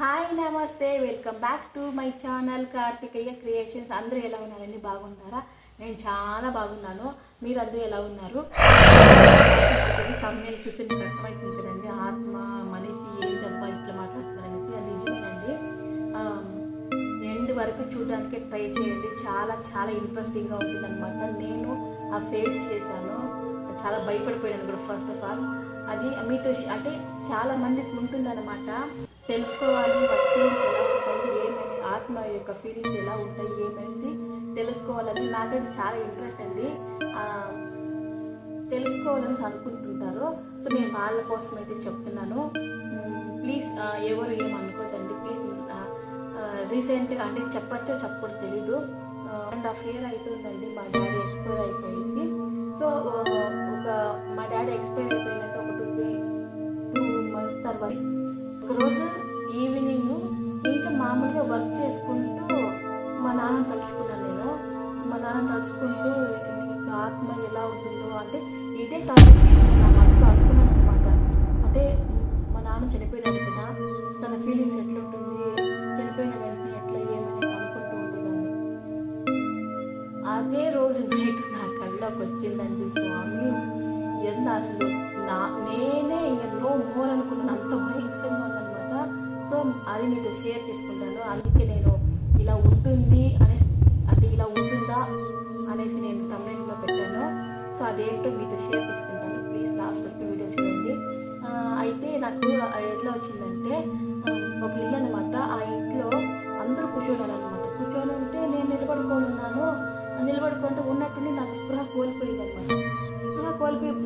Hi నమస్తే. Welcome back to my channel Karthikeya creations. అందరూ ఎలా ఉన్నారండి? బాగున్నారా? నేను చాలా బాగున్నాను. మీరు అందరూ ఎలా ఉన్నారు? తమిళ చూస్తే మీకు అర్థమవుతుంది కదండి. ఆత్మ మనిషి ఏంటబ్బా ఇట్లా మాట్లాడుతున్నారనేసి. అది నిజమేనండి. ఎండ్ వరకు చూడడానికి ట్రై చేయండి. చాలా చాలా ఇంట్రెస్టింగ్గా ఉంటుందన్నమాట. నేను ఆ ఫేస్ చేశాను. చాలా భయపడిపోయాను కూడా ఫస్ట్ ఆఫ్ ఆల్ అది మీతో అంటే చాలామందికి ఉంటుందన్నమాట. తెలుసుకోవాలి వాటి ఫీలింగ్స్ ఎలా ఉంటాయి ఏమని ఆత్మ యొక్క ఫీలింగ్స్ ఎలా ఉంటాయి ఏమనేసి తెలుసుకోవాలని నాకైతే చాలా ఇంట్రెస్ట్ అండి. తెలుసుకోవాలని అనుకుంటుంటారు. సో నేను వాళ్ళ కోసం అయితే చెప్తున్నాను. ప్లీజ్ ఎవరు ఏమనుకోదండి ప్లీజ్ రీసెంట్గా అంటే చెప్పచ్చో చెప్పడం తెలీదు. అండ్ హాఫ్ ఇయర్ అవుతుందండి మా డాడీ ఎక్స్పైర్ అయిపోయేసి. సో ఒక మా డాడీ ఎక్స్పైర్ ఒకరోజు ఈవినింగ్ ఇంట్లో మామూలుగా వర్క్ చేసుకుంటూ మా నాన్న తలుచుకున్నాను నేను. మా నాన్న తలుచుకుంటూ ఇప్పుడు ఆత్మ ఎలా ఉంటుందో అంటే ఇదే టాపిక్ నా మనసులో అనుకున్నాను అనమాట అంటే మా నాన్న చనిపోయినాడు కదా తన ఫీలింగ్స్ ఎట్లుంటుంది చనిపోయిన వెంటనే ఎట్లా ఏమనేది అనుకుంటూ ఉండేదాన్ని. అదే రోజు నైట్ నా కళ్ళకి వచ్చిందండి స్వామి. ఎంత అసలు నా నేనే ఇంక నో మోర్ అనుకున్నాను. అంత భయంకరంగా ఉందన్నమాట. సో అది మీతో షేర్ చేసుకుంటాను. అందుకే నేను ఇలా ఉంటుంది అనేసి అంటే ఇలా ఉంటుందా అనేసి నేను తమిళంలో పెట్టాను. సో అదేంటో మీతో షేర్ చేసుకుంటాను. ప్లీజ్ లాస్ట్ వరకు వీడియో చూడండి. అయితే నాకు ఎట్లా వచ్చిందంటే ఒక ఇల్లు అనమాట ఆ ఇంట్లో అందరూ కూర్చోడం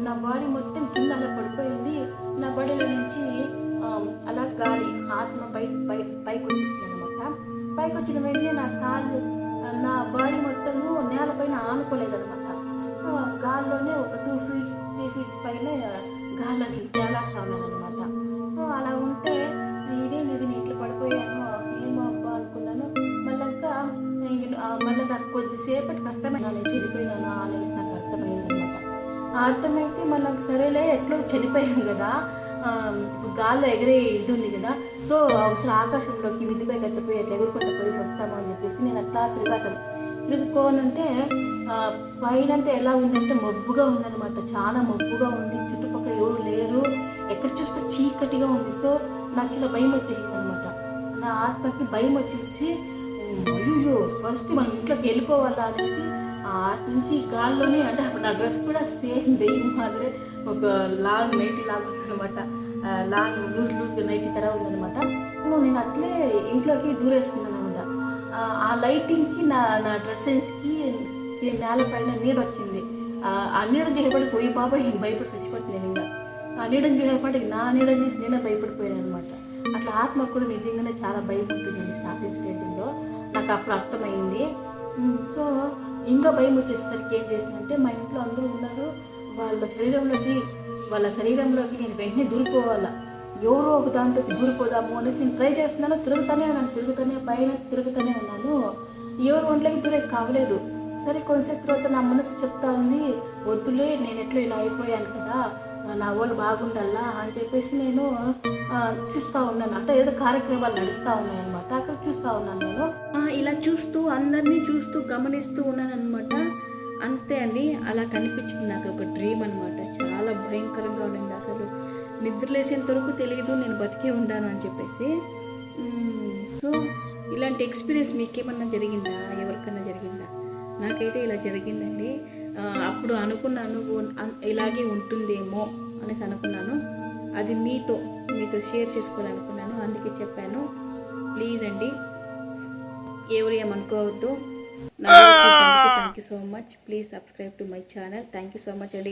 నా బాడీ మొత్తం కింద అలా పడిపోయింది. నా బాడీలో నుంచి అలా గాలి ఆత్మ పై పై పైకి వచ్చేసింది అనమాట పైకి వచ్చిన వెంటనే నా కాళ్ళు నా బాడీ మొత్తము నేలపైన ఆనుకోలేదనమాట గాల్లోనే ఒక టూ ఫీట్స్ త్రీ ఫీట్స్ పైన గాల్లో తేలాడుతా ఉన్నాను అనమాట అలా ఉంటే ఇదే ఇది నేను ఇట్లా పడిపోయాను ఏమో అబ్బా అనుకున్నాను. మళ్ళీ ఇంకా మళ్ళీ నాకు కొద్దిసేపటికి అర్థమైనా చెడిపోయినాను చనిపోయినాను అర్థమైతే మనం సరేలే ఎట్లో చనిపోయాం కదా గాల్లో ఎగిరే ఇది ఉంది కదా సో ఒకసారి ఆకాశంలోకి మిద్దిపై ఎత్తపోయి అట్లా ఎగురుకుంటూ పోయి వస్తాము అని చెప్పేసి నేను అట్లా తిరగటం తిరుగుకోనంటే పైనంతా ఎలా ఉందంటే మబ్బుగా ఉందన్నమాట చాలా మబ్బుగా ఉంది చుట్టుపక్కల ఎవరు లేరు ఎక్కడ చూస్తే చీకటిగా ఉంది. సో నాకు చాలా భయం వచ్చేసింది అనమాట నా ఆత్మకి భయం వచ్చేసి అయ్యో ఫస్ట్ మన ఇంట్లోకి వెళ్ళిపోవాలా అనేసి ఆ నుంచి గాల్లోనే అంటే అప్పుడు నా డ్రెస్ కూడా సేమ్ దెయ్యం మాదిరి ఒక లాంగ్ నైటీ లాగా ఉందనమాట లాంగ్ లూజ్ లూజ్గా నైటీ తర ఉందనమాట నేను అట్లే ఇంట్లోకి దూరేసుకున్నాను అనమాట ఆ లైటింగ్కి నా నా డ్రెస్సెస్కి నేలపైన నీడ వచ్చింది. ఆ, ఆ నీడ చూసేపటి పోయి బాబాయ్ భయపడి చచ్చిపోతుంది నేను ఇంకా. ఆ నీడని చూసేపటికి నా నీడని చూసి నేనే భయపడిపోయాను అనమాట అట్లా ఆత్మ కూడా నిజంగానే చాలా భయం ఉంటుందండి స్టార్టింగ్ స్టేజ్లో నాకు అప్పుడు అర్థమైంది. సో ఇంకా భయం వచ్చేసరికి ఏం చేసిందంటే మా ఇంట్లో అందరూ ఉన్నారు. వాళ్ళ శరీరంలోకి వాళ్ళ శరీరంలోకి నేను వెంటనే దూరిపోవాలా? ఎవరో ఒక దాంతో దూరిపోదాము అనేసి నేను ట్రై చేస్తున్నాను. తిరుగుతూనే ఉన్నాను తిరుగుతూనే పైన తిరుగుతూనే ఉన్నాను. ఎవరు ఒంట్లోకి దూరే కావలేదు. సరే కొంతసేపు తర్వాత నా మనసు చెప్తా ఉంది. వద్దులే నేను ఎట్లా ఇలా అయిపోయాను కదా? నా వాళ్ళు బాగుండాలా? అని చెప్పేసి నేను చూస్తూ ఉన్నాను. అంటే ఏదో కార్యక్రమాలు నడుస్తూ ఉన్నాయన్నమాట. అక్కడ చూస్తూ ఉన్నాను నేను. ఇలా చూస్తూ అందరినీ చూస్తూ గమనిస్తూ ఉన్నాను అనమాట అంతే అండి. అలా కనిపించింది నాకు ఒక డ్రీమ్ అనమాట చాలా భయంకరంగా ఉండింది. అసలు నిద్రలేసేంత వరకు తెలియదు నేను బతికే ఉండాను అని చెప్పేసి. సో ఇలాంటి ఎక్స్పీరియన్స్ మీకేమన్నా జరిగిందా? ఎవరికన్నా జరిగిందా? నాకైతే ఇలా జరిగిందండి. అప్పుడు అనుకున్నాను ఇలాగే ఉంటుందేమో అనేసి అనుకున్నాను. అది మీతో మీతో షేర్ చేసుకోవాలనుకున్నాను. అందుకే చెప్పాను. ప్లీజ్ అండి. ఎవరు ఏమనుకోవద్దు thank you so much please subscribe to my channel thank you so much అండి.